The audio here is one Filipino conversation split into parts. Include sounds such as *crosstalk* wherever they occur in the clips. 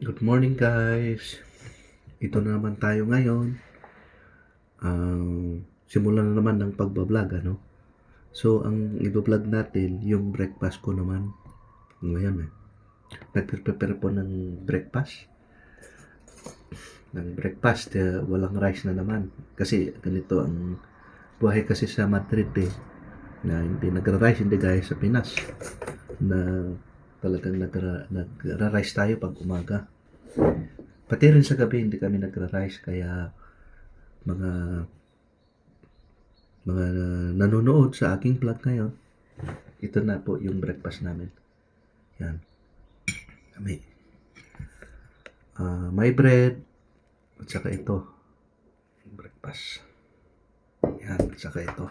Good morning guys. Ito na naman tayo ngayon. Ang simulan na naman ng pagbablog ano. So ang i-vlog natin yung breakfast ko naman. Ngayon eh. Nagprepare po ng breakfast. Ng breakfast eh, walang rice na naman. Kasi ganito ang buhay kasi sa Madrid eh. Na hindi nagra-rice hindi gaya sa Pinas. Na talagang nagra, nagra-rice tayo pag umaga. Pati rin sa gabi hindi kami nagra-rice kaya mga mga nanonood sa aking vlog ngayon, ito na po yung breakfast namin. Yan. Kami. Ah, may bread at saka ito. Breakfast. Yan, at saka ito.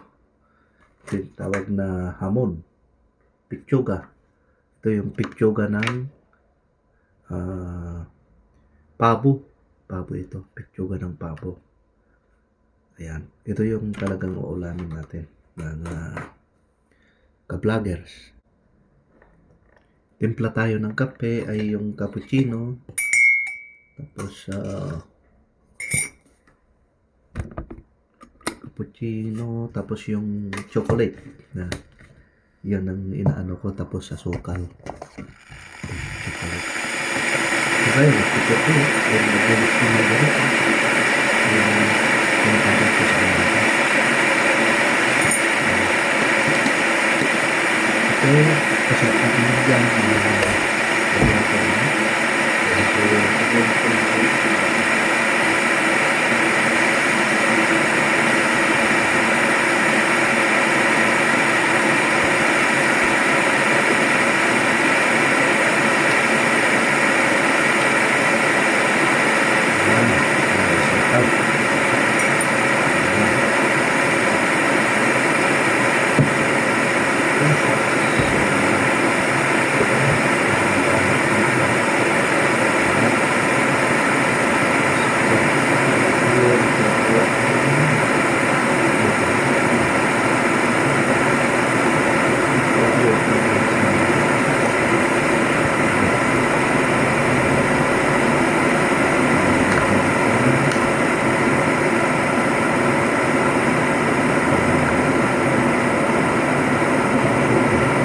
Ito tawag na hamon. Pichuga. Ito yung pichuga ng ah pabo. Pabo ito. Pichuga ng pabo. Ayan. Ito yung talagang uulamin natin ng uh, ka-vloggers. Timpla tayo ng kape ay yung cappuccino. Tapos uh, cappuccino. Tapos yung chocolate. Na, yan ang inaano ko. Tapos asukal. Diba yun? Chocolate. Yung nag-gulis ko. Yung pinapagod ko sa mga Ito, kasi ang pinagyan ng mga wala ko na. Ito, ito, ito, ito. Ayan, ayan, shout out.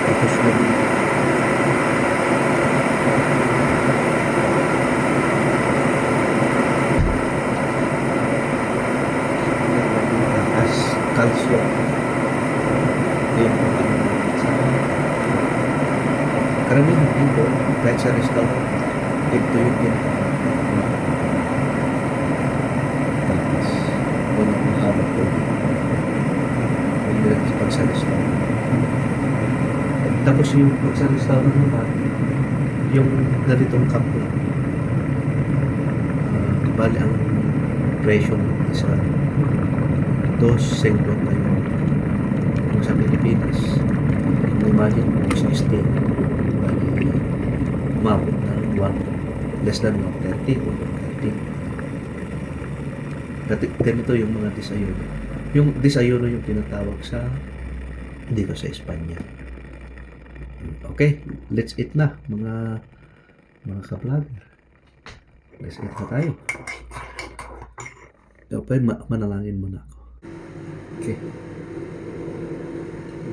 Tapos yung as calcium. Ito yung sa karamihan dito, kahit sa restaurant, ito yung ginagawa. Tapos, yun ang mahabang ko. Hindi lang pag sa restaurant. Tapos yung sa restaurant naman, yung ganitong cup lang. Uh, bali ang presyo ng isa, dos sengkot na yun. Kung sa Pilipinas, imagine mo, 60, bali, umabot ng 1, less than 130 o 130. Dati, ganito yung mga desayuno. Yung desayuno yung tinatawag sa dito sa Espanya. Okay, let's eat na mga mga ka-vlogger. Let's eat na tayo. Okay, ma manalangin muna ako. Okay.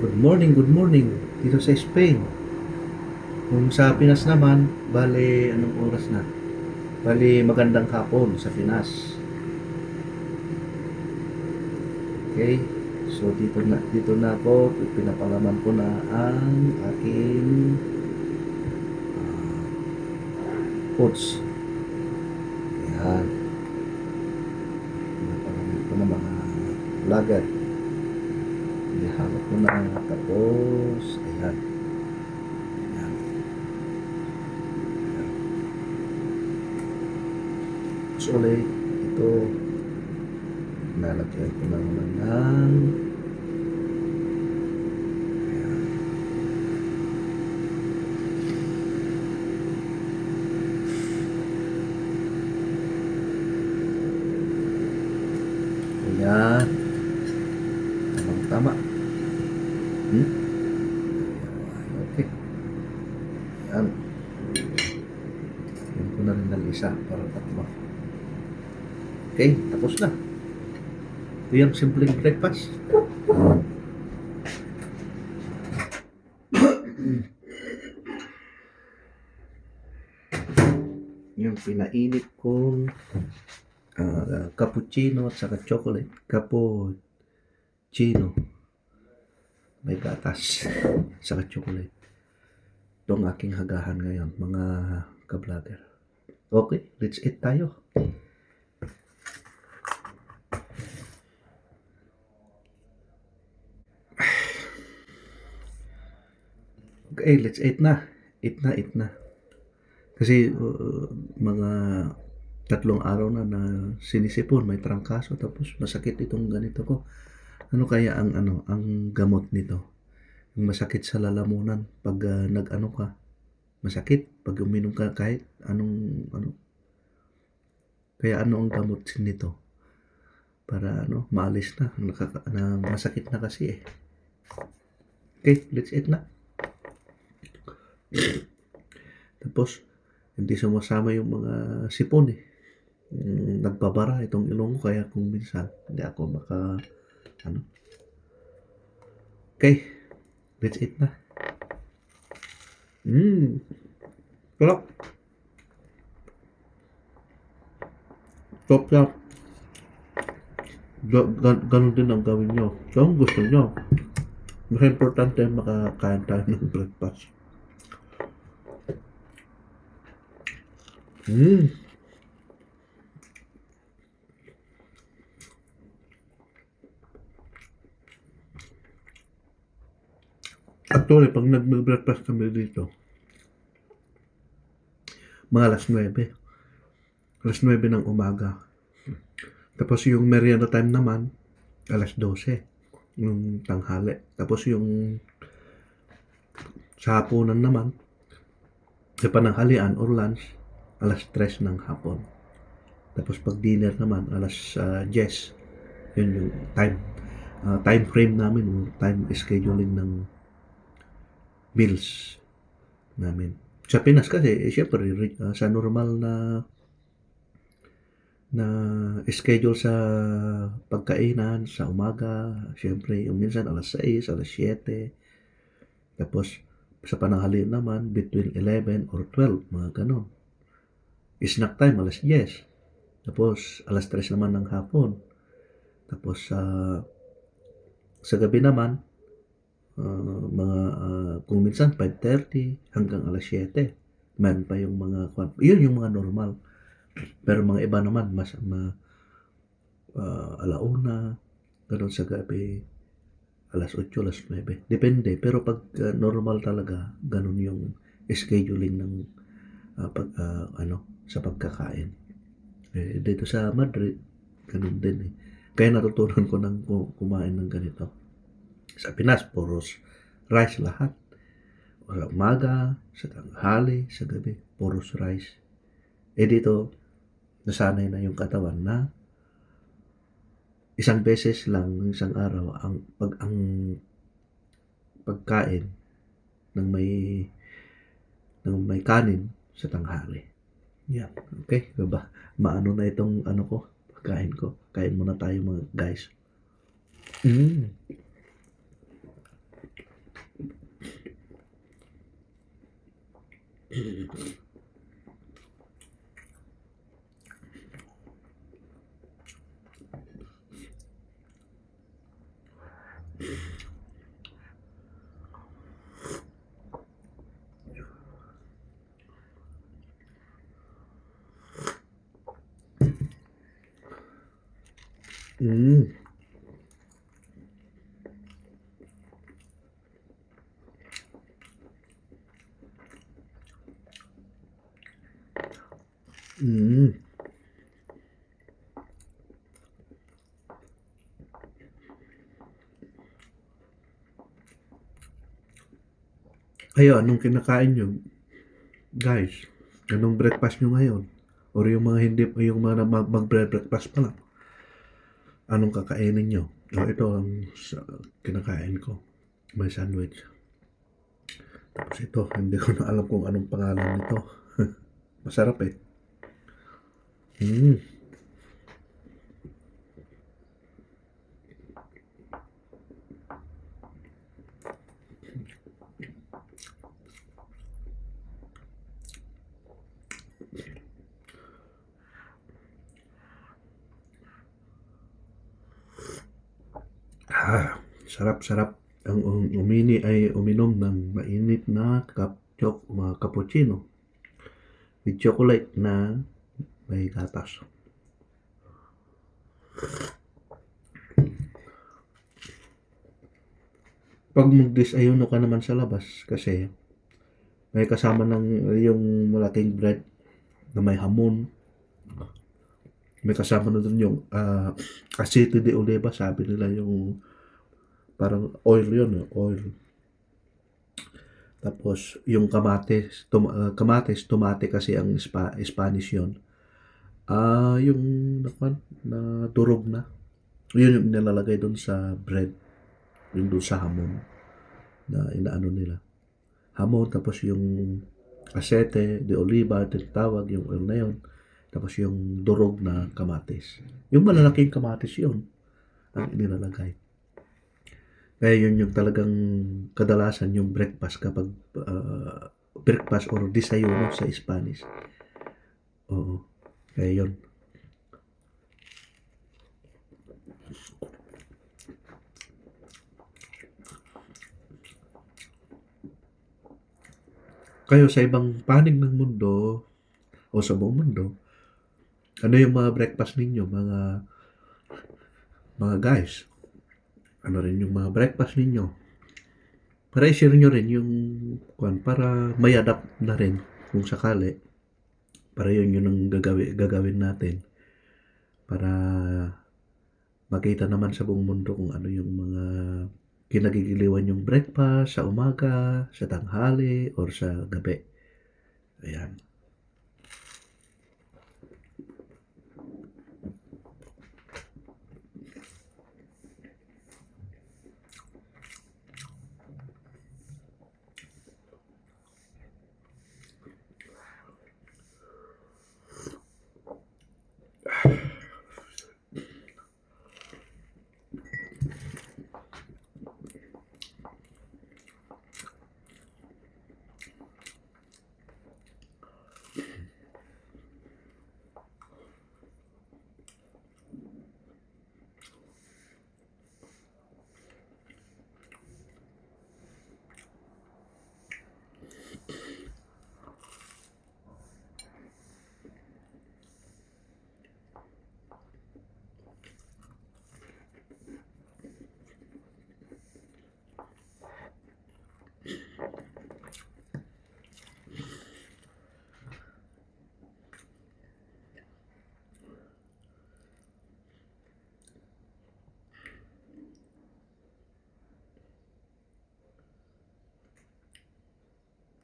Good morning, good morning dito sa Spain. Kung sa Pinas naman, bale anong oras na? Bale magandang hapon sa Pinas. Okay. So dito na dito na ako pinapalaman ko na ang aking ah, foods. Yan. Pinapalaman ko na mga vlogger. Ihawak ko na tapos ayan. Ayan. Ulit ito nalagyan ko naman ng ayan. Ayan. Tamang tama. Hmm? Ayan. Okay. Ayan. Yan ko ko na rin ng isa para tatlo. Okay, tapos na. Ito yung simpleng breakfast. yung pinainit kong ah, cappuccino at saka chocolate. Cappuccino. May gatas. *laughs* Saka chocolate. Ito ang aking hagahan ngayon, mga ka-vlogger. Okay, let's eat tayo. Okay, let's eat na. Eat na, eat na. Kasi uh, mga tatlong araw na na sinisipon, may trangkaso, tapos masakit itong ganito ko. Ano kaya ang ano, ang gamot nito? Yung masakit sa lalamunan pag ah, nag-ano ka. Masakit pag uminom ka kahit anong ano. Kaya ano ang gamot nito? Para ano, maalis na, nakaka, na masakit na kasi eh. Okay, let's eat na. Tapos, hindi sumasama yung mga sipon eh. Mm, Nagbabara itong ilong ko kaya kung minsan hindi ako maka ano. Okay, let's eat na. Mmm. Sarap. Top. Ga- gan- ganun din ang gawin nyo. Kung gusto nyo. Mas importante makakain tayo ng breakfast. Mmm. Actually, pag nag-breakfast kami dito, mga alas 9. Alas 9 ng umaga. Tapos yung merienda time naman, alas 12 ng tanghali. Tapos yung sa hapunan naman, sa pananghalian or lunch, alas 3 ng hapon. Tapos pag dinner naman, alas ah, 10. Yun yung time. ah, time frame namin, or time scheduling ng meals namin. Sa Pinas kasi, eh, syempre, ri- ah, sa normal na na schedule sa pagkainan sa umaga, syempre, yung minsan alas 6, alas 7. Tapos, sa pananghalian naman, between 11 or 12, mga ganon. Snack time, alas 10. Tapos, alas 3 naman ng hapon. Tapos, sa sa gabi naman, ah, mga, ah, kung minsan 5.30 hanggang alas 7. Meron pa yung mga, yun yung mga normal. Pero mga iba naman, mas, ma, ah, alauna, ganun sa gabi, alas 8, alas 9. Depende. Pero pag ah, normal talaga, ganun yung scheduling ng ah, pag, ah, ano, sa pagkakain. Eh, dito sa Madrid, ganun din eh. Kaya natutunan ko ku- kumain ng ganito. Sa Pinas, puros rice lahat. Sa umaga, sa tanghali, sa gabi, puros rice. Eh dito, nasanay na yung katawan na isang beses lang, isang araw, ang pag ang pagkain ng may ng may kanin sa tanghali. Yan. Okay, ba? Maano na itong ano ko, pagkain ko. Kain muna tayo mga guys. Mm. Mm. Mm. Ayo, anong kinakain nyo? Guys, anong breakfast nyo ngayon? Or yung mga hindi, yung mga mag, mag-breakfast pa lang? anong kakainin nyo? O, ito ang kinakain ko. May sandwich. Tapos ito, hindi ko na alam kung anong pangalan nito. *laughs* Masarap eh. Mm. Sarap-sarap ang um, umini ay uminom ng mainit na cup chok mga cappuccino with chocolate na may gatas. Pag mag-desayuno ka naman sa labas kasi may kasama ng yung malaking bread na may hamon. May kasama na dun yung ah, aceite de oliva, sabi nila yung parang oil yun, eh, oil. Tapos yung kamatis, tum- ah, kamatis, tomate kasi ang Spa- Spanish yun. Ah, yung nakuan na durog na. Yun yung nilalagay doon sa bread. Yung doon sa hamon na inaano nila. Hamon tapos yung asete de oliva, tinatawag yung oil na yun. Tapos yung durog na kamatis. Yung malalaking kamatis yun ang inilalagay. Kaya yun yung talagang kadalasan yung breakfast kapag ah, breakfast or desayuno sa Spanish. Oo. Kaya yun. Kayo sa ibang panig ng mundo o sa buong mundo, ano yung mga breakfast ninyo, mga mga guys? Ano rin yung mga breakfast ninyo? Para i-share nyo rin yung kwan, para may adapt na rin kung sakali. Para yun yun ang gagawin, gagawin natin. Para makita naman sa buong mundo kung ano yung mga kinagigiliwan yung breakfast sa umaga, sa tanghali, or sa gabi. Ayan.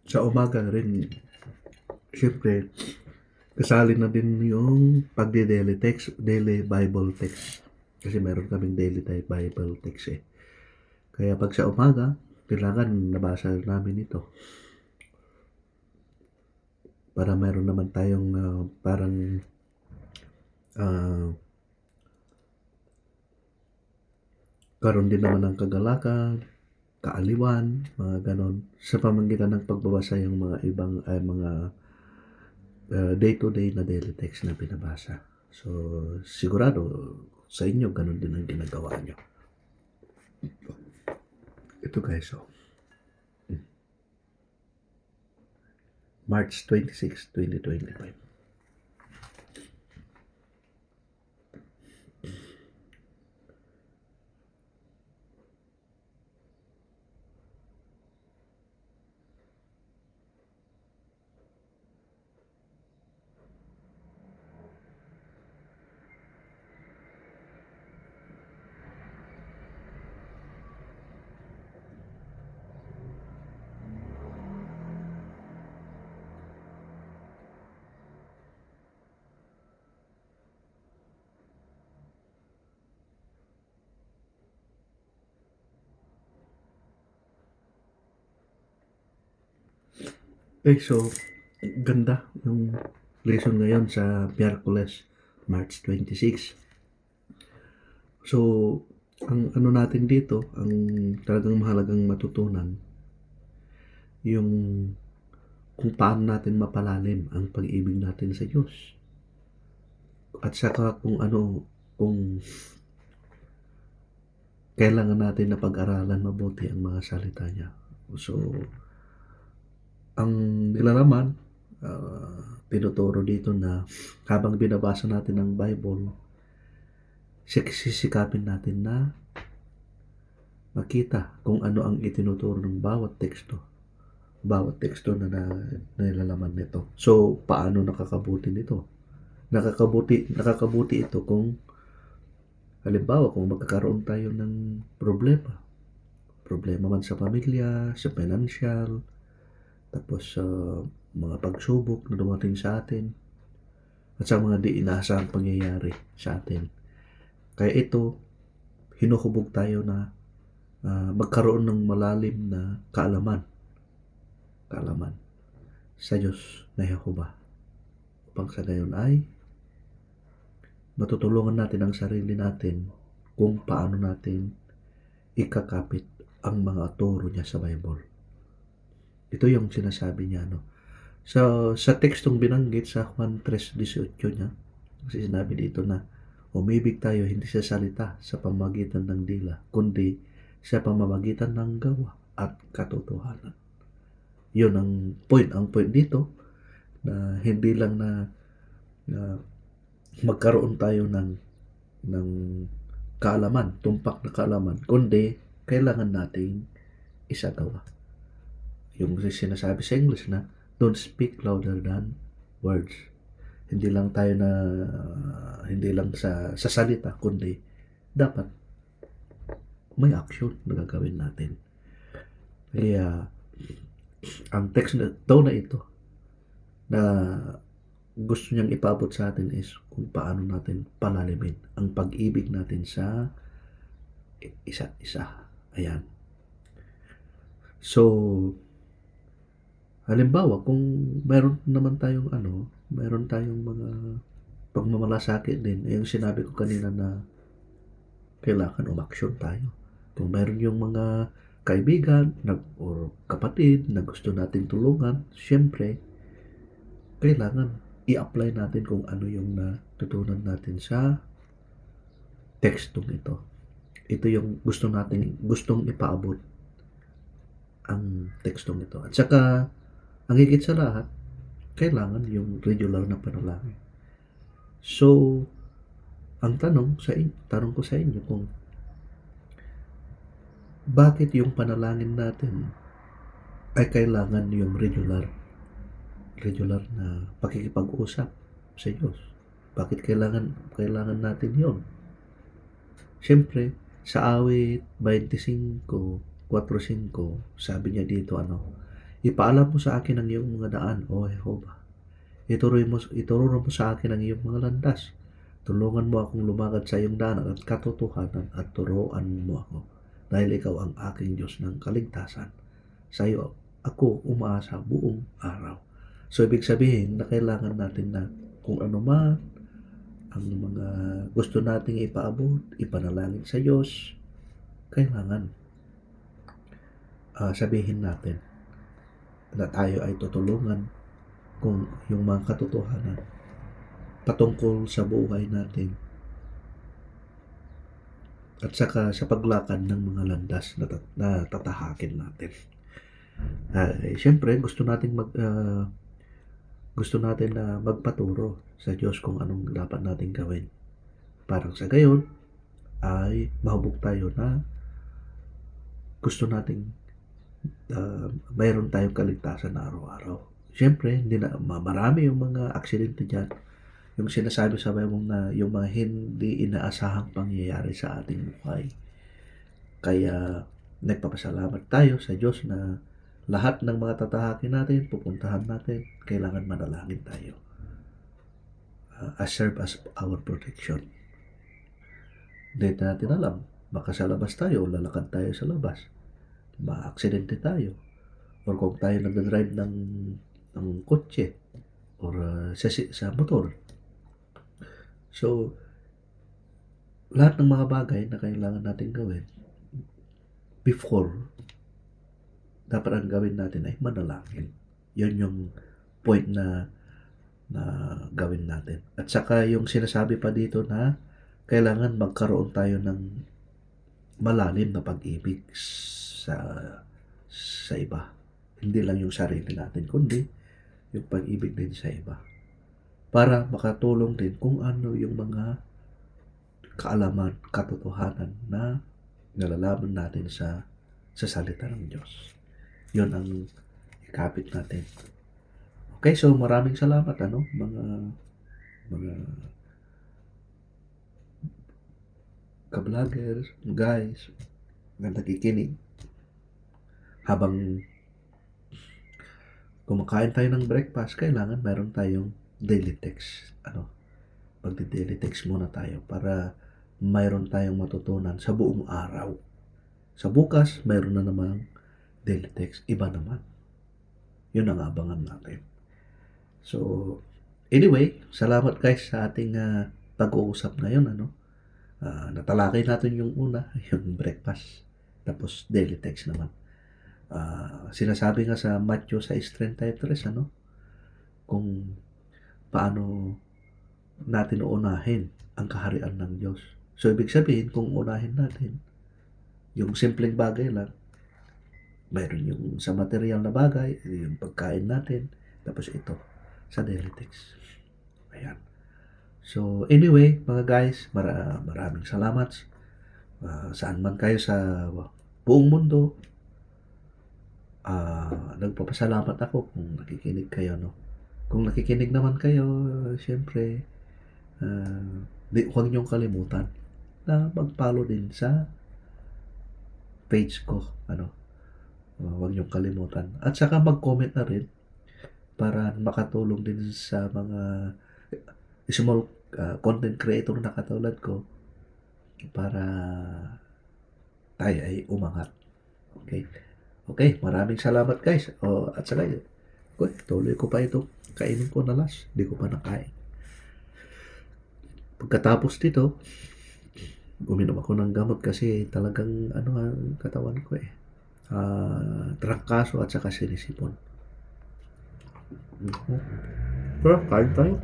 Sa umaga rin, syempre, kasali na din yung pagde-daily text, daily Bible text. Kasi meron kaming daily type Bible text eh. Kaya pag sa umaga, kailangan nabasa namin ito. Para meron naman tayong ah, parang ah, karon din naman ng kagalakan, kaaliwan, mga ganon. Sa pamamagitan ng pagbabasa yung mga ibang ay mga uh, day-to-day na daily text na binabasa. So, sigurado sa inyo ganon din ang ginagawa nyo. Ito guys, oh. March 26, 2025. Okay, so, ganda yung lesson ngayon sa Miyerkules, March 26. So, ang ano natin dito, ang talagang mahalagang matutunan, yung kung paano natin mapalalim ang pag-ibig natin sa Diyos. At saka kung ano, kung kailangan natin na pag-aralan mabuti ang mga salita niya. So, ang nilalaman, uh, tinuturo dito na habang binabasa natin ang Bible, sisikapin natin na makita kung ano ang itinuturo ng bawat teksto. Bawat teksto na, na nilalaman nito. So, paano nakakabuti nito? Nakakabuti, nakakabuti ito kung Halimbawa, kung magkakaroon tayo ng problema, problema man sa pamilya, sa financial, tapos sa uh, mga pagsubok na dumating sa atin, at sa mga di inaasahang pangyayari sa atin. Kaya ito, hinuhubog tayo na uh, magkaroon ng malalim na kaalaman. Kaalaman sa Diyos na Yehova. Upang sa gayon ay matutulungan natin ang sarili natin kung paano natin ikakapit ang mga turo niya sa Bible. Ito yung sinasabi niya, no? So, sa tekstong binanggit sa Juan 3.18 niya, kasi sinabi dito na, umibig tayo hindi sa salita sa pamagitan ng dila, kundi sa pamamagitan ng gawa at katotohanan. Yun ang point. Ang point dito, na hindi lang na, na magkaroon tayo ng ng kaalaman, tumpak na kaalaman, kundi kailangan nating isagawa. Yung sinasabi sa English na, don't speak louder than words. Hindi lang tayo na, hindi lang sa, sa salita, kundi dapat may action na gagawin natin. Kaya, ang text na daw na ito, na gusto niyang ipabot sa atin is kung paano natin palalimin ang pag-ibig natin sa isa't isa. Ayan. So, halimbawa, kung meron naman tayong ano, meron tayong mga pagmamalasakit din, eh, yung sinabi ko kanina na kailangan umaksyon tayo. Kung meron yung mga kaibigan nag, or kapatid na gusto nating tulungan, syempre, kailangan i-apply natin kung ano yung natutunan natin sa tekstong ito. Ito yung gusto natin, gustong ipaabot ang tekstong ito. At saka, ang higit sa lahat, kailangan yung regular na panalangin. So, ang tanong sa inyo, tanong ko sa inyo kung bakit yung panalangin natin ay kailangan yung regular regular na pakikipag-usap sa Diyos. Bakit kailangan kailangan natin 'yon? Siyempre, sa awit 25, 4.5, sabi niya dito ano, Ipaalam mo sa akin ang iyong mga daan, O Jehovah. Ituro mo, ituro mo sa akin ang iyong mga landas. Tulungan mo akong lumakad sa iyong daan at katotohanan at turuan mo ako. Dahil ikaw ang aking Diyos ng kaligtasan. Sa iyo ako umaasa buong araw. So, ibig sabihin na kailangan natin na kung ano man ang mga gusto nating ipaabot, ipanalangin sa Diyos, kailangan uh, sabihin natin na tayo ay tutulungan kung yung mga katotohanan patungkol sa buhay natin at saka sa paglakad ng mga landas na, na tatahakin natin. Uh, eh, Siyempre, gusto nating mag, uh, gusto natin na magpaturo sa Diyos kung anong dapat natin gawin. Parang sa gayon, ay mahubog tayo na gusto nating uh, mayroon tayong kaligtasan na araw-araw. Siyempre, hindi na, marami yung mga aksidente dyan. Yung sinasabi sa Bible na yung mga hindi inaasahang pangyayari sa ating buhay. Kaya, nagpapasalamat tayo sa Diyos na lahat ng mga tatahakin natin, pupuntahan natin, kailangan manalangin tayo. Uh, as serve as our protection. Hindi natin alam, baka sa labas tayo, lalakad tayo sa labas, ma-aksidente tayo, or kung tayo nag-drive ng, ng kotse, or uh, sa, sa motor. So, lahat ng mga bagay na kailangan natin gawin before dapat ang gawin natin ay manalangin. Yun yung point na na gawin natin. At saka yung sinasabi pa dito na kailangan magkaroon tayo ng malalim na pag-ibig sa sa iba. Hindi lang yung sarili natin, kundi yung pag-ibig din sa iba. Para makatulong din kung ano yung mga kaalaman, katotohanan na nalalaman natin sa sa salita ng Diyos. Yun ang ikapit natin. Okay, so maraming salamat ano mga mga ka-vloggers, guys na nakikinig habang kumakain tayo ng breakfast, kailangan meron tayong daily text. Ano? Magdi-daily text muna tayo para mayroon tayong matutunan sa buong araw. Sa bukas, mayroon na namang daily text. Iba naman. Yun ang abangan natin. So, anyway, salamat guys sa ating ah, pag-uusap ngayon. Ano? Ah, natalakay natin yung una, *laughs* yung breakfast. Tapos daily text naman. Ah, sinasabi nga sa Matthew 6.33, ano? Kung paano natin uunahin ang kaharian ng Diyos. So, ibig sabihin, kung unahin natin, yung simpleng bagay lang, mayroon yung sa material na bagay, yung pagkain natin, tapos ito, sa daily text. Ayan. So, anyway, mga guys, mara- maraming salamat. Ah, saan man kayo sa buong mundo, ah nagpapasalamat ako kung nakikinig kayo, no? Kung nakikinig naman kayo, siyempre, ah, di, huwag niyong kalimutan na mag-follow din sa page ko, ano, Ah, huwag niyong kalimutan. At saka mag-comment na rin para makatulong din sa mga small ah, content creator na katulad ko para tayo ay umangat. Okay? Okay, maraming salamat guys. O, at saka, okay, tuloy ko pa ito. Kainin ko na last. Hindi ko pa nakain. Pagkatapos dito, uminom ako ng gamot kasi talagang ano ang katawan ko eh. Ah, trangkaso at saka sinisipon. Mhm. Pero, kain tayo.